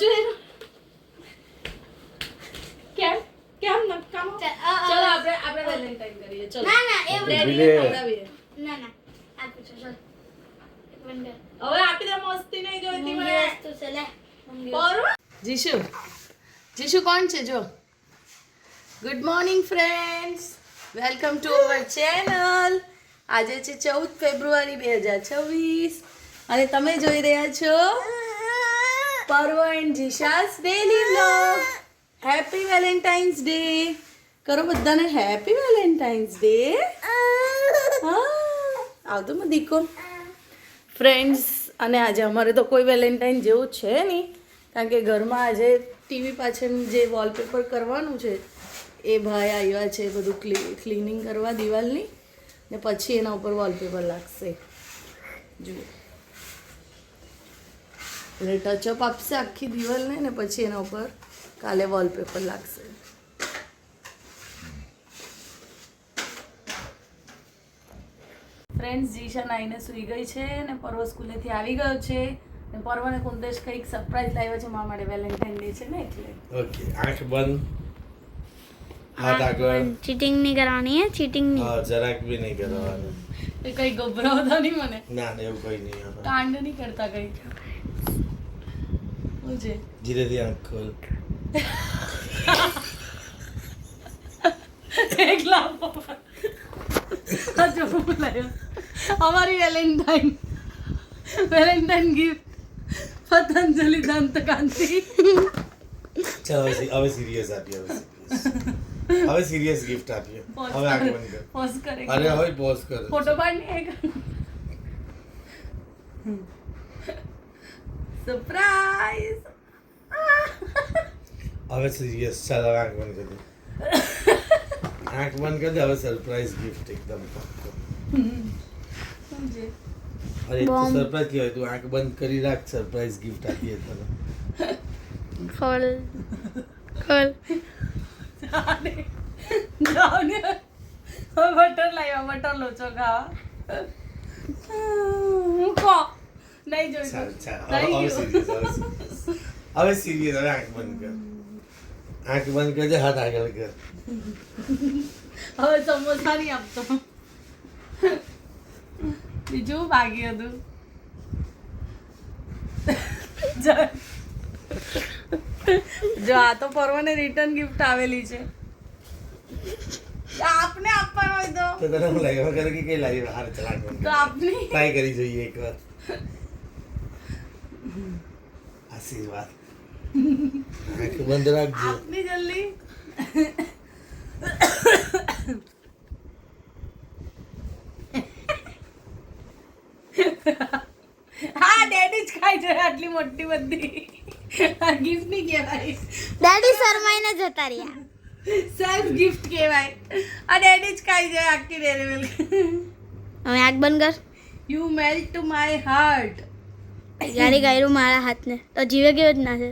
પાછું કેમ? કેમ ન અ, ચલો આપણે આપણે વેલેન્ટાઇન કરીએ. ચલો. ના ના એ ડેડીને ના ના આપું છું ચાલ. હવે આપી દે મસ્તી નહીં જોઈતી મને. વસ્તુ છે લે જીશુ. જીશુ કોણ છે જો? Good morning friends welcome to our channel આજે છે ચૌદ ફેબ્રુઆરી બે હજાર છવ્વીસ. અને તમે જોઈ રહ્યા છો? Parv and Jishas daily vlog happy Valentine's day કરો બધાને હેપી વેલેન્ટાઇન્સ ડે આવતો મત દીકો. ફ્રેન્ડ્સ અને આજે અમારે તો કોઈ વેલેન્ટાઇન જેવું છે નહીં. કારણ કે ઘરમાં આજે ટીવી પાછળ જે વોલપેપર કરવાનું છે, એ ભાઈ આવ્યા છે બધું ક્લી ક્લિનિંગ કરવા દિવાલની. ને પછી એના ઉપર વોલપેપર લાગશે. જુઓ. એટલે ટચઅપ આપશે આખી દિવાલને ને પછી એના ઉપર કાલે વોલપેપર લાગશે. ફ્રેન્ડ્સ જીશા નાઈને સૂઈ ગઈ છે ને પર્વ સ્કૂલેથી આવી ગયો છે ને પર્વને કુંદેશ કંઈક સરપ્રાઈઝ લાવ્યો છે મારા માટે વેલેન્ટાઇન ડે છે ને એટલે. ઓકે આંખ બંધ. હાથ આગળ. ચીટિંગ નહીં કરવાની હે? ચીટિંગ હા જરાક બી નહીં કરવાની. એ કઈ ગભરાવતા નહીં મને. ના ના એવું કઈ નહીં. કાંડ નહીં કરતા કંઈ. શું છે ધીરેથી આંખ ખોલ એક લાવો આ જો અમારી Valentine Valentine gift Patanjali Dantkanti ચાલ હવે સી- હવે સિરિયસ આપીએ હવે. હવે સિરિયસ ગિફ્ટ આપીએ હવે આંખ બંધ કર પોઝ કરે અરે હવે પોઝ કર ફોટો પાડની એક સરપ્રાઈઝ હવે સિરિયસ યસ ચાલો આંખ બંધ કરી દે. આંખ બંધ કરી દે હવે સરપ્રાઈઝ ગિફ્ટ એકદમ અરે Bomb. સરપ્રાઈઝ કહેવાય તું આંખ બંધ કરી રાખ સરપ્રાઈઝ ગિફ્ટ આપીએ તને. ખોલ. ખોલ. બટર લાવ્યા બટર લોચો ખાવા. મૂકો નહીં હવે સિરિયસ હવે આંખ બંધ કર આંખ બંધ કરજે હાથ આગળ કર હવે સમોસા નહીં આપતો બીજું બાકી હતું જો- આ તો પર્વને રિટર્ન ગિફ્ટ આવેલી છે આપને આપવાનો હોય તો તો તને હું લાગ્યો કરે કે કઈ લાગ્યો હાર ચાલ આંખ બંધ તો આપની ટ્રાય કરી જોઈએ એકવાર આશીર્વાદ. બંધ રાખજો. આપની જલ્દી. હા ડેડી જ ખાઈ છે આટલી મોટી બધી. ગિફ્ટ નહીં કહેવાય. ડેડી શરમાઈને જતા રહ્યા. સેલ્ફ ગિફ્ટ કહેવાય. આ ડેડી જ ખાઈ જાય આખી ડેરી મિલ્ક હવે આગ બંધ કર. You melt to my heart ગાડી ગાયરું મારા હાથને. તો જીવે કેવો જ ના છે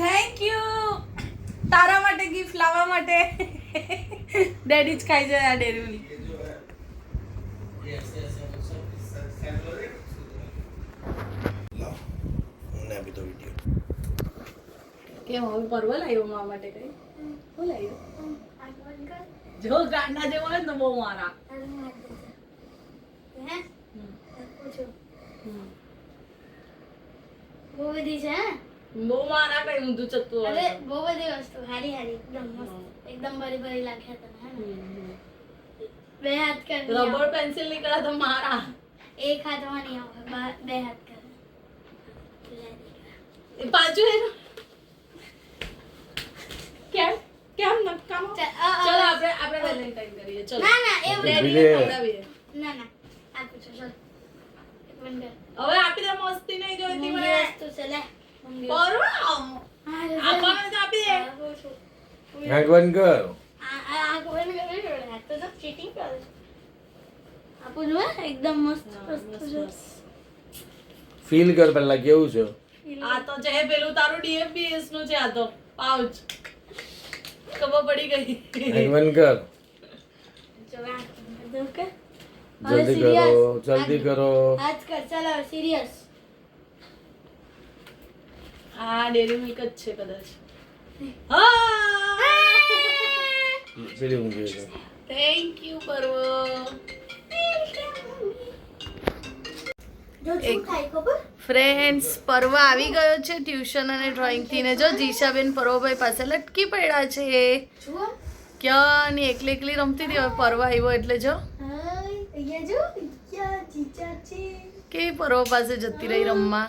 થેન્ક યુ તારા માટે ગિફ્ટ લાવવા માટે. ડેડી જ ખાઈ જાય આ ડેરીની. કેમ હવે પરવા લાવ્યો મા માટે કઈ? લાવ્યો જો ગાંડા જેવા હોય ને બહુ મારા. બહુ બધી છે હે? બહુ મારા કઈ ઊંધું ચતું અરે હોય બહુ બધી વસ્તુ હારી હારી એકદમ મસ્ત એકદમ ભરી ભરી લાગે તને હે ને? બે હાથ કર રબર પેન્સિલ નીકળ્યા તો મારા એક હાથમાં નહીં આવે બા- બે હાથ કર લે દીકરા. એ પાછું એનું કેમ કેમ નકામો ચાલ, અ, અ, ચલો આપણે આપણે વેલેન્ટાઇન કરીએ ચલો ના ના એવું ડેડીને લે. ખવડાવીએ ના ના આપું છું ચાલ. હવે આપી દે મસ્તી નહીં જોઈતી મને. વસ્તુ છે લે. મૂંગી પર્વ હા, લે, લે. આપવાનું તો આપી દે? આપું છું. કર. આ- આ- આ ખબર નહીં કરવી પડે. આ તો તો cheating કરે છે. આપું છું એકદમ મસ્ત વસ્તુ છે. ફીલ કર પહેલા કેવું છે? આ તો જે પેલું તારું ડીએફબીએસનું છે આ તો. પાઉચ ખબર પડી ગઈ. બંધ કર. જો આ જલ્દી કરો જલ્દી કરો. આજ કર ચાલો સિરિયસ આ ડેરી મિલ્ક જ છે કદાચ. પેલી ઊંઘી છે થેન્ક યુ પર્વ. ફ્રેન્ડ્સ પર્વ આવી ગયો છે ટ્યુશન અને ડ્રોઈંગથી ને જો જીશાબેન પર્વભાઈ પાસે લટકી પડ્યા છે. ક્યાં એકલી એકલી રમતી હતી હવે પર્વ આવ્યો એટલે જો. કેવી પર્વ પાસે જતી રહી રમવા?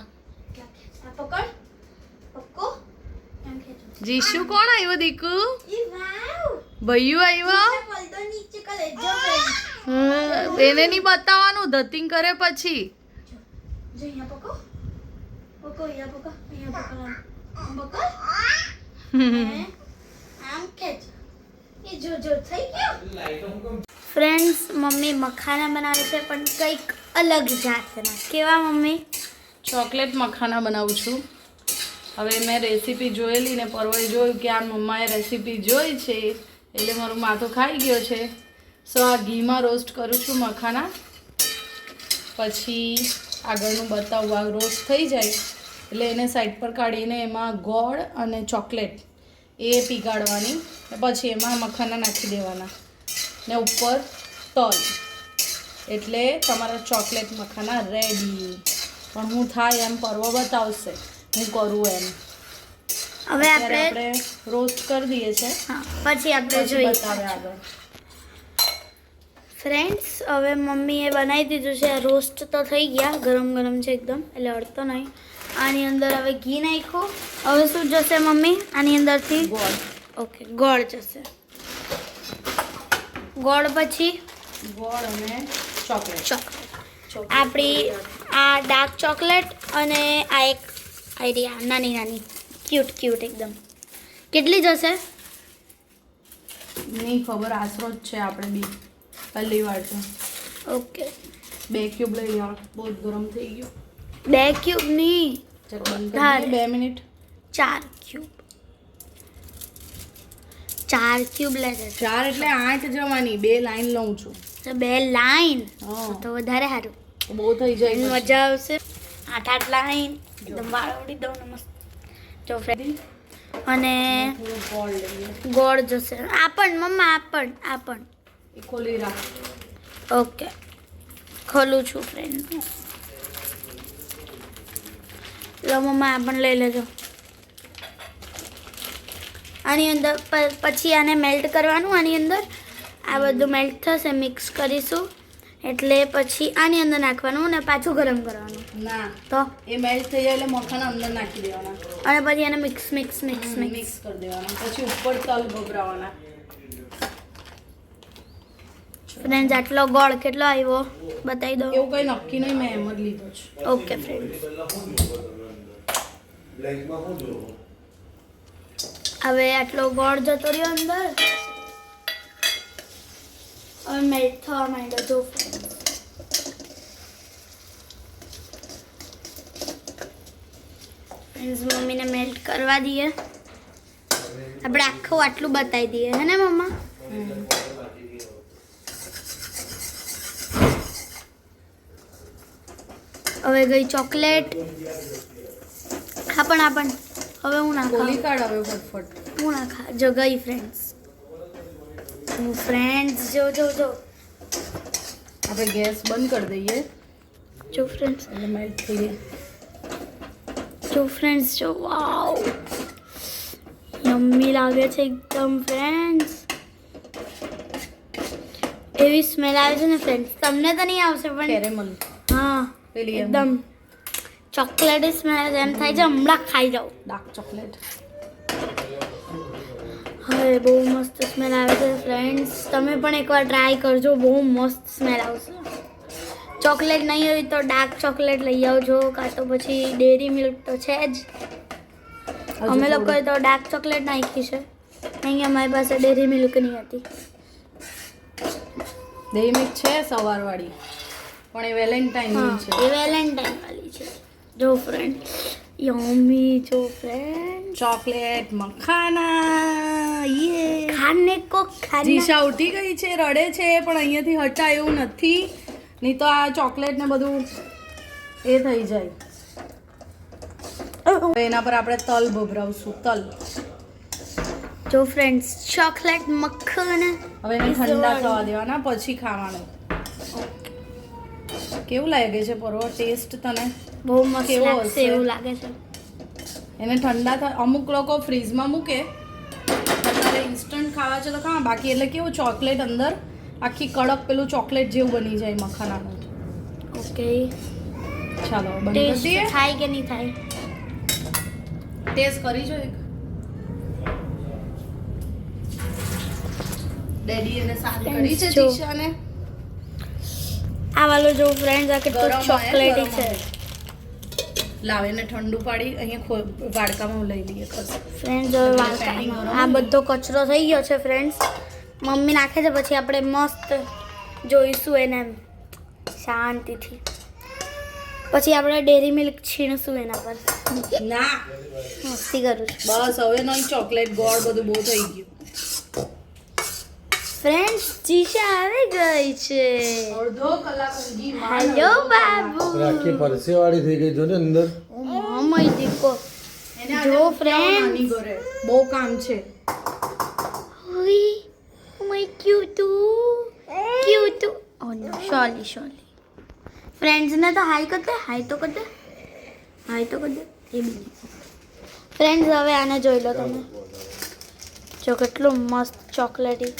આ પકડ પક્કો. એમ ખેંચો જીશુ કોણ આવ્યો દીકુ? ભૈયું આવ્યો? એને નહીં બતાવવાનું ધતિંગ કરે પછી. જો અહીંયા પકો. પકો અહીંયા પકો અહીંયા પકો. આમ પકો. હે? આમ ખેંચ એ જો જો થઈ ગયું? ફ્રેન્ડ્સ મમ્મી મખાના બનાવે છે, પણ કંઈક અલગ જાતના. કેવા, મમ્મી? ચોકલેટ મખાના બનાવું છું. હવે મેં રેસીપી જોયેલી ને પરવાએ જોયું કે આ મમ્માએ રેસીપી જોઈ છે, એટલે મારું માથું ખાઈ ગયો છે. સો આ ઘીમાં રોસ્ટ કરું છું મખાના. પછી આગળનું બતાવું, આ રોસ્ટ થઈ જાય. એટલે એને સાઈડ પર કાઢીને એમાં ગોળ અને ચોકલેટ એ પીગાડવાની ને પછી એમાં મખાના નાખી દેવાના. ને ઉપર તલ. એટલે તમારા ચોકલેટ મખાના રેડી પણ હું થાય એમ પર્વ બતાવશે. હું કરું એમ. હવે આપણે રોસ્ટ કરી દઈએ છે. પછી આપણે જોઈએ. બતાવે આગળ. ફ્રેન્ડ્સ હવે મમ્મીએ બનાવી દીધું છે. રોસ્ટ તો થઈ ગયા ગરમ ગરમ છે એકદમ. એટલે અડતો નહીં. આની અંદર હવે ઘી નાખ્યું. હવે શું જશે મમ્મી? આની અંદરથી? ગોળ. ઓકે ગોળ જશે. ગોળ પછી ગોળ અને ચોકલેટ. ચોકલેટ. આપણી આ ડાર્ક ચોકલેટ અને આ એક આઈડિયા નાની નાની ક્યુટ ક્યુટ એકદમ. કેટલી જશે? નહીં ખબર આશરો જ છે આપણે બી. પહેલી વાર છે. ઓકે. બે ક્યુબ લઈ લેવા બહુ ગરમ થઈ ગયો. બે ક્યુબ નહીં. બે મિનિટ. ચાર ક્યુબ. ચાર ક્યુબ લેશે ચાર એટલે આઠ જવાની બે લાઈન લઉં છું. તો બે લાઈન તો વધારે સારું. બહુ થઈ જાય મજા આવશે. આઠ આઠ લાઈન એકદમ વાળોડી દઉં મસ્ત. જો ફ્રેન્ડ અને ગોળ જશે. આ પણ મમ્મા આ પણ આ પણ. ખોલી રાખ. ઓકે. ખોલું છું ફ્રેન્ડ લો મમ્મા આ પણ લઈ લેજો. આની અંદર પછી આને મેલ્ટ કરવાનું આની અંદર આ બધું મેલ્ટ થશે મિક્સ કરીશું. એટલે પછી આની અંદર નાખવાનું અને પાછું ગરમ કરવાનું. ના તો? એ મેલ્ટ થઈ જાય એટલે મખાના અંદર નાખી દેવાના. અને પછી એને mix mix mix mix mix કરી દેવાના. પછી ઉપર તલ ભભરાવાના. ફ્રેન્ડ્સ આટલો ગોળ કેટલો આવ્યો? બતાવી દો. એવું કઈ નક્કી નહીં મેં એમ જ લીધો છે. ઓકે ફ્રેન્ડ હવે આટલો ગોળ જતો રહ્યો અંદર. હવે મેલ્ટ થવા માંડ્યો, જો. ફ્રેન્ડ્સ મમ્મીને મેલ્ટ કરવા દઈએ. આપણે આખું આટલું બતાવી દઈએ, હે ને, મમ્મા? હવે ગઈ ચોકલેટ. હા, પણ આ પણ. હવે હું ના ગોલી ખાઉં. કાઢ હવે ફટફટ. હું ના ખા જો ગઈ ફ્રેન્ડ્સ હું ફ્રેન્ડ્સ જો જો જો. આપણે ગેસ બંધ કરી દઈએ. જો ફ્રેન્ડ્સ એટલે મેલ્ટ થઈ જાય જો ફ્રેન્ડ્સ જો વાવ યમ્મી લાગે છે એકદમ ફ્રેન્ડ્સ એવી સ્મેલ આવે છે ને ફ્રેન્ડ્સ તમને તો નહીં આવશે પણ કેરેમલ. હા પેલી એમ. એકદમ. ચોકલેટી સ્મેલ એમ થાય છે હમણાં ખાઈ જાઉં. ડાર્ક ચોકલેટ હવે બહુ મસ્ત સ્મેલ આવે છે ફ્રેન્ડ્સ તમે પણ એકવાર ટ્રાય કરજો બહુ મસ્ત સ્મેલ આવશે. ચોકલેટ નહીં હોય તો ડાર્ક ચોકલેટ લઈ આવજો કાં તો પછી ડેરી મિલ્ક તો છે જ. અમે લોકોએ તો ડાર્ક ચોકલેટ નાખી છે. અહીં અમારી પાસે ડેરી મિલ્ક નહીં હતી. ડેરી મિલ્ક છે સવારવાળી પણ એ વેલેન્ટાઇન છે. એ વેલેન્ટાઇન વાળી છે. જો ફ્રેન્ડ યમ્મી જો ફ્રેન્ડ ચોકલેટ મખાના યે ખાને કો ખાને. જીશા ઉઠી ગઈ છે રડે છે પણ અહીંયાથી હટા એવું નથી. નહીં તો આ ચોકલેટ ને બધું એ થઈ જાય. હવે એના પર આપણે તલ ભભરાવશું તલ. જો ફ્રેન્ડ્સ ચોકલેટ મક્ખન હવે એને ઠંડા થવા દેવાના પછી ખાવાનું. કેવું લાગે છે પરો ટેસ્ટ તને? બહુ મસ્ત કેવો લાગશે હશે? એવું લાગે છે. એને ઠંડા થાય અમુક લોકો ફ્રીઝમાં મૂકે તમારે ઇન્સ્ટન્ટ ખાવા છે તો ખાવા. બાકી એટલે કેવું ચોકલેટ અંદર આખી કડક પેલું ચોકલેટ જેવું બની જાય મખાનાનું. ઓકે ચાલો બંધ કરી ટેસ્ટ થાય કે નહીં થાય? ટેસ્ટ કરી જો એક. ડેડી એને સારી કરી છે જો. દિશાને. આ વાલો જો ફ્રેન્ડ્સ આ કેટલું ગરમ હોય, ચોકલેટી ગરમ છે. હોય. લાવ એને ઠંડુ પાડી અહીંયા વાડકામાં લઈ લઈએ ફ્રેન્ડ ફ્રેન્ડ્સ આ બધો કચરો થઈ ગયો છે ફ્રેન્ડ્સ મમ્મી નાખે છે પછી આપણે મસ્ત જોઈશું એને શાંતિથી. પછી આપણે ડેરી મિલ્ક છીણશું એના પર. ના. મસ્તી કરું બસ હવે નહીં ચોકલેટ ગોળ બધું બહુ થઈ ગયું. ફ્રેન્ડ્સ જીશા આવી ગઈ છે. અડધો કલાક સુધી હેલો બાબુ. રાખી પરસે વાળી થઈ ગઈ જો ને અંદર. મમ્મી દીકો. એને જો ઘરે. બહુ કામ છે. ઓય મય ક્યુટુ ક્યુટુ oh no sorry sorry friends ને તો હાઈ કર દે હાઈ તો કર દે. હાઈ તો કર દે. એ બી ફ્રેન્ડ્સ હવે આને જોઈ લો તમે. જો કેટલું મસ્ત ચોકલેટી.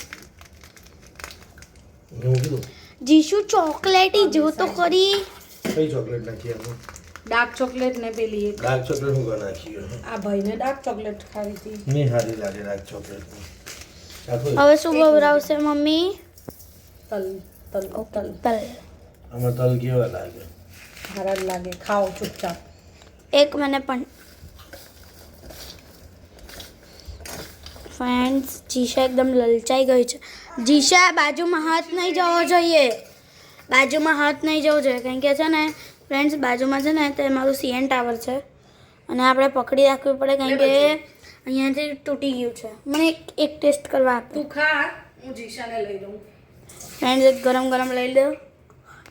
જીશુ ચોકલેટી જો તો ખરી. કઈ ચોકલેટ નાખી આમાં? ડાર્ક ચોકલેટ ને પેલી એક. ડાર્ક ચોકલેટ હું કરી નાખી આ ભાઈને ડાર્ક ચોકલેટ ખાવી હતી. નહીં હારી લાગે ડાર્ક ચોકલેટ હવે શું ભવરાવશે મમ્મી? તલ તલ તલ. તલ. આમાં તલ કેવા લાગે? સારા જ લાગે. ખાઓ ચૂપચાપ. એક મને પણ ફ્રેન્ડ્સ જીશા એકદમ લલચાઈ ગઈ છે. જીશા બાજુમાં હાથ નહીં જવો જોઈએ. બાજુમાં હાથ નહીં જવો જોઈએ. કારણ કે છે ને ફ્રેન્ડ્સ બાજુમાં છે ને તે મારું સીએન ટાવર છે. અને આપણે પકડી રાખવું પડે કારણ કે અહીંયાથી તૂટી ગયું છે. મને એક એક ટેસ્ટ કરવા આપ. તું ખા હું જીશાને લઈ લઉં. ફ્રેન્ડ્સ એક ગરમ ગરમ લઈ લો.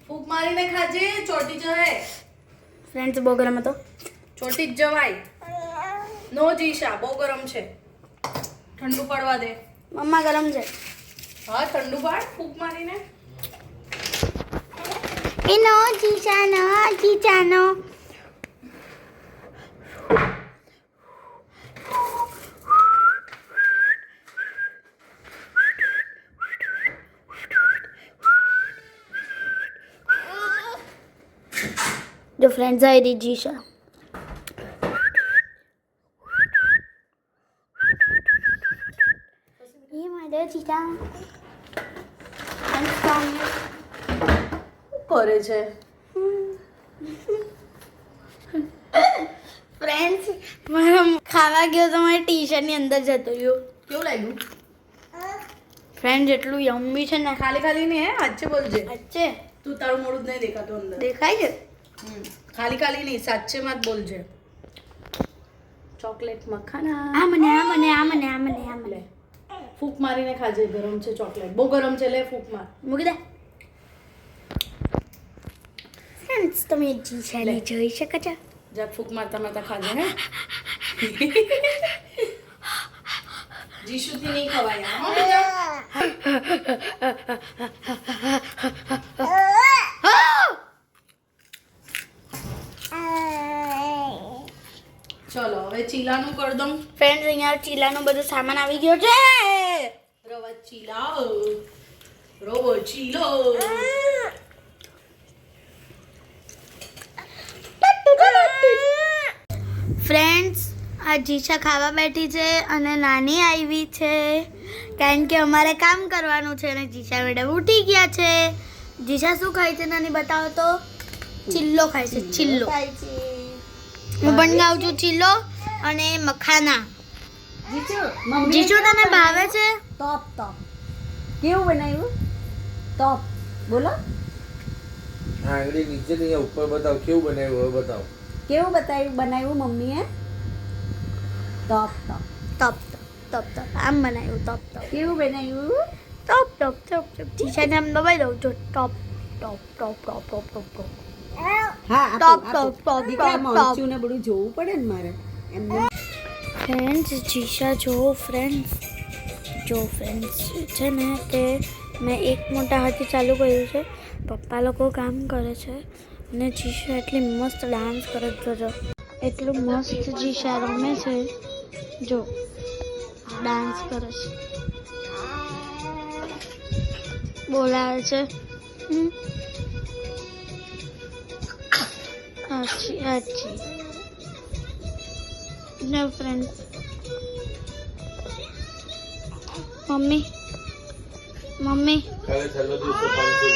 ફૂક મારીને ખાજે ચોટી જવાય ફ્રેન્ડ્સ બહુ ગરમ હતો. ચોટી જ જવાય. નો જીશા બહુ ગરમ છે. ઠંડુ પડવા દે. મમ્મા ગરમ છે. હા ઠંડુ પાડ ફૂંક મારીને. એનો નો જીશા નો જીશા નો જો ફ્રેન્ડ્સ આવી રહી જીશા શું કરે છે ફ્રેન્ડ્સ મારા ખાવા ગયો તો મારી ટી શર્ટની અંદર જતો રહ્યો કેવું લાગ્યું ફ્રેન્ડ જેટલું યમ્મી છે ને ખાલી ખાલી નહીં હાચે સાચે બોલજે સાચે તું તારું મોડું જ નહીં દેખાતું અંદર દેખાય છે. ખાલી ખાલી નહીં સાચેમાં જ બોલજે ચોકલેટ મખાના આ મને આ મને આ મને આ મને આ મને ફૂંક મારીને ખાજે ગરમ છે ચોકલેટ. બહુ ગરમ છે લે ફૂંક માર. મૂકી દે. ફ્રેન્ડ્સ તમે જીશાને જોઈ શકો છો. જા ફૂંક મારતા મારતા ખાજે ને જીશુથી નહીં ખવાય? ચલો હવે ચીલાનું કરી દઉં. ફ્રેન્ડ અહીંયા ચીલાનો બધો સામાન આવી ગયો છે. ચીલો. ફ્રેન્ડ્સ આ જીશા ખાવા બેઠી છે અને નાની આવી છે. કારણ કે અમારે કામ કરવાનું છે અને જીશા મેડમ ઉઠી ગયા છે. જીશા શું ખાય છે નાની બતાવો તો? ચિલ્લો ખાય છે ચિલ્લો. હું પણ ખાઉં છું ચિલ્લો અને મખાના. જીજુ તને ભાવે છે? ટોપ ટોપ કેવું બનાવ્યું ટોપ બોલો આંગળી નીચે નહીં ઉપર બતાવ કેવું બનાવ્યું હવે બતાવ કેવું બતાવ્યું બનાવ્યું મમ્મીએ ટોપ ટોપ તપ તપ તપ તપ આમ બનાવ્યું તપ તપ કેવું બનાવ્યું ટોપ ટોપ ટોપ ટોપ જીશાને આમ દબાઈ દઉં છું ટોપ ટોપ ટોપ ટોપ ટોપ ટોપ ટોપ હા આપો, Top, આપો. top, top, દીકરા, top, મરચું ને બધું જોવું પડે ને મારે એમને ફ્રેન્ડ્સ જીશા જો ફ્રેન્ડ્સ જો ફ્રેન્ડ્સ છે ને, તે મેં એક મોટા હાથી ચાલુ કર્યું છે. પપ્પા લોકો કામ કરે છે અને જીશા એટલી મસ્ત ડાન્સ કરે જોજો એટલું મસ્ત જીશા રમે છે. જો ડાન્સ કરે છે. બોલાવે છે. અચ્છી અચ્છી ને ફ્રેન્ડ મમ્મી. મમ્મી. પાંચસો